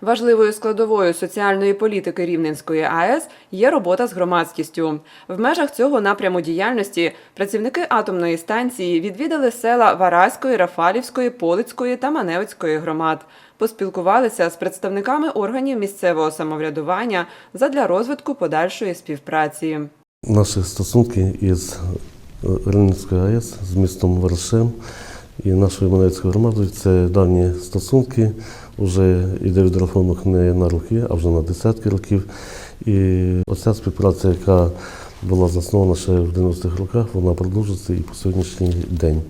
Важливою складовою соціальної політики Рівненської АЕС є робота з громадськістю. В межах цього напряму діяльності працівники атомної станції відвідали села Вараської, Рафалівської, Полицької та Маневицької громад. Поспілкувалися з представниками органів місцевого самоврядування задля розвитку подальшої співпраці. Наші стосунки із Рівненською АЕС з містом Варшем і нашою Маневською громадою це давні стосунки. Вже йде відрахунок не на роки, а вже на десятки років. І оця співпраця, яка була заснована ще в 90-х роках, вона продовжується і по сьогоднішній день.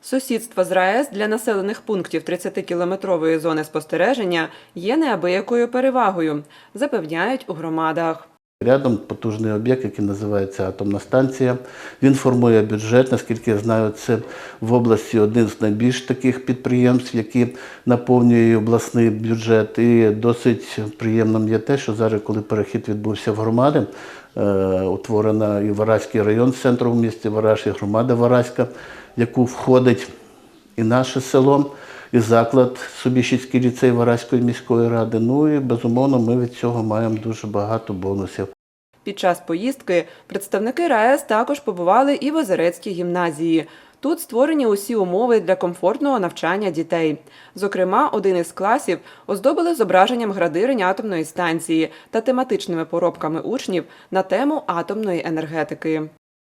Сусідство з РаЕС для населених пунктів 30-кілометрової зони спостереження є неабиякою перевагою, запевняють у громадах. Рядом потужний об'єкт, який називається атомна станція. Він формує бюджет. Наскільки я знаю, це в області один з найбільш таких підприємств, які наповнює обласний бюджет. І досить приємним є те, що зараз, коли перехід відбувся в громади, е, утворена і Вараський район центру в місті Вараш, і громада Вараська, в яку входить і наше село, і заклад Собіщицький ліцей Вараської міської ради. Ну і безумовно, ми від цього маємо дуже багато бонусів. Під час поїздки представники РаЕС також побували і в Озерецькій гімназії. Тут створені усі умови для комфортного навчання дітей. Зокрема, один із класів оздобили зображенням градирень атомної станції та тематичними поробками учнів на тему атомної енергетики.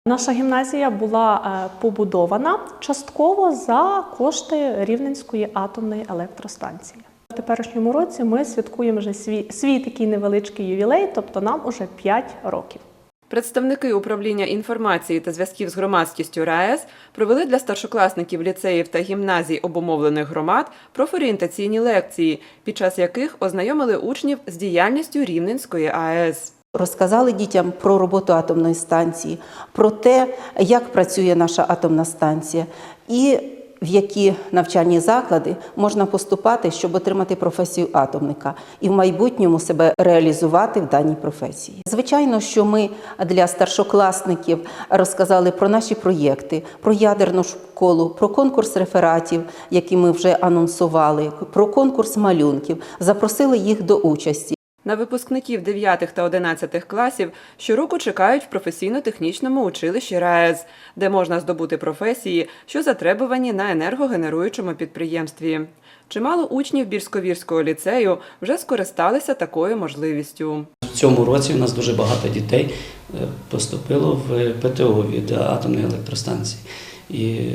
Наша гімназія була е, побудована частково за кошти Рівненської атомної електростанції. В теперішньому році ми святкуємо вже свій, свій такий невеличкий ювілей, тобто нам уже 5 років. Представники управління інформації та зв'язків з громадськістю РаЕС провели для старшокласників ліцеїв та гімназій обумовлених громад профорієнтаційні лекції, під час яких ознайомили учнів з діяльністю Рівненської АЕС. Розказали дітям про роботу атомної станції, про те, як працює наша атомна станція, і в які навчальні заклади можна поступати, щоб отримати професію атомника і в майбутньому себе реалізувати в даній професії. Звичайно, що ми для старшокласників розказали про наші проєкти, про ядерну школу, про конкурс рефератів, які ми вже анонсували, про конкурс малюнків, запросили їх до участі. На випускників 9 та 11 класів щороку чекають в професійно-технічному училищі РаЕС, де можна здобути професії, що затребувані на енергогенеруючому підприємстві. Чимало учнів Бірськовірського ліцею вже скористалися такою можливістю. В цьому році у нас дуже багато дітей е, поступило в ПТО від атомної електростанції. І е,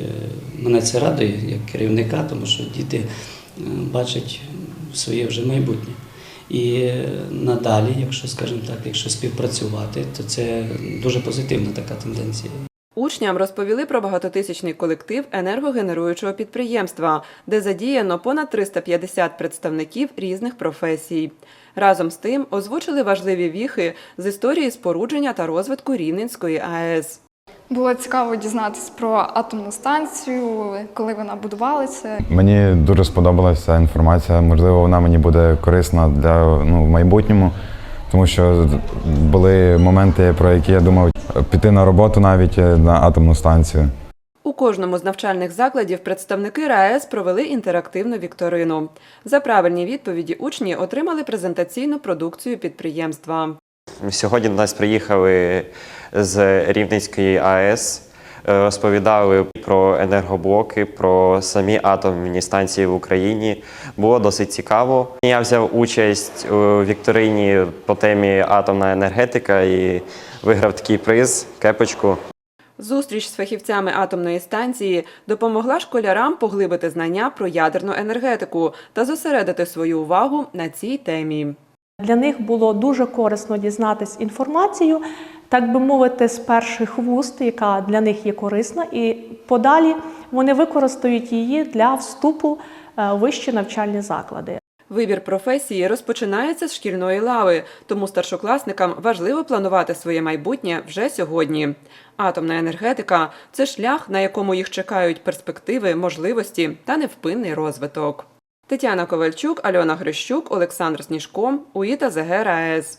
мене це радує як керівника, тому що діти е, бачать своє вже майбутнє. І надалі, якщо скажімо так, якщо співпрацювати, то це дуже позитивна така тенденція. Учням розповіли про багатотисячний колектив енергогенеруючого підприємства, де задіяно понад 350 представників різних професій. Разом з тим озвучили важливі віхи з історії спорудження та розвитку Рівненської АЕС. Було цікаво дізнатися про атомну станцію, коли вона будувалася. Мені дуже сподобалася інформація. Можливо, вона мені буде корисна для ну, в майбутньому, тому що були моменти, про які я думав піти на роботу навіть е, на атомну станцію. У кожному з навчальних закладів представники РаЕС провели інтерактивну вікторину. За правильні відповіді учні отримали презентаційну продукцію підприємства. Сьогодні до нас приїхали з Рівненської АЕС, е, розповідали про енергоблоки, про самі атомні станції в Україні. Було досить цікаво. Я взяв участь у вікторині по темі атомна енергетика і виграв такий приз кепочку. Зустріч з фахівцями атомної станції допомогла школярам поглибити знання про ядерну енергетику та зосередити свою увагу на цій темі. Для них було дуже корисно дізнатись інформацію, так би мовити, з перших вуст, яка для них є корисна, і подалі вони використають її для вступу е, в вищі навчальні заклади. Вибір професії розпочинається з шкільної лави, тому старшокласникам важливо планувати своє майбутнє вже сьогодні. Атомна енергетика це шлях, на якому їх чекають перспективи, можливості та невпинний розвиток. Тетяна Ковальчук, Альона Грищук, Олександр Сніжко, УІТА ЗГ РаЕС.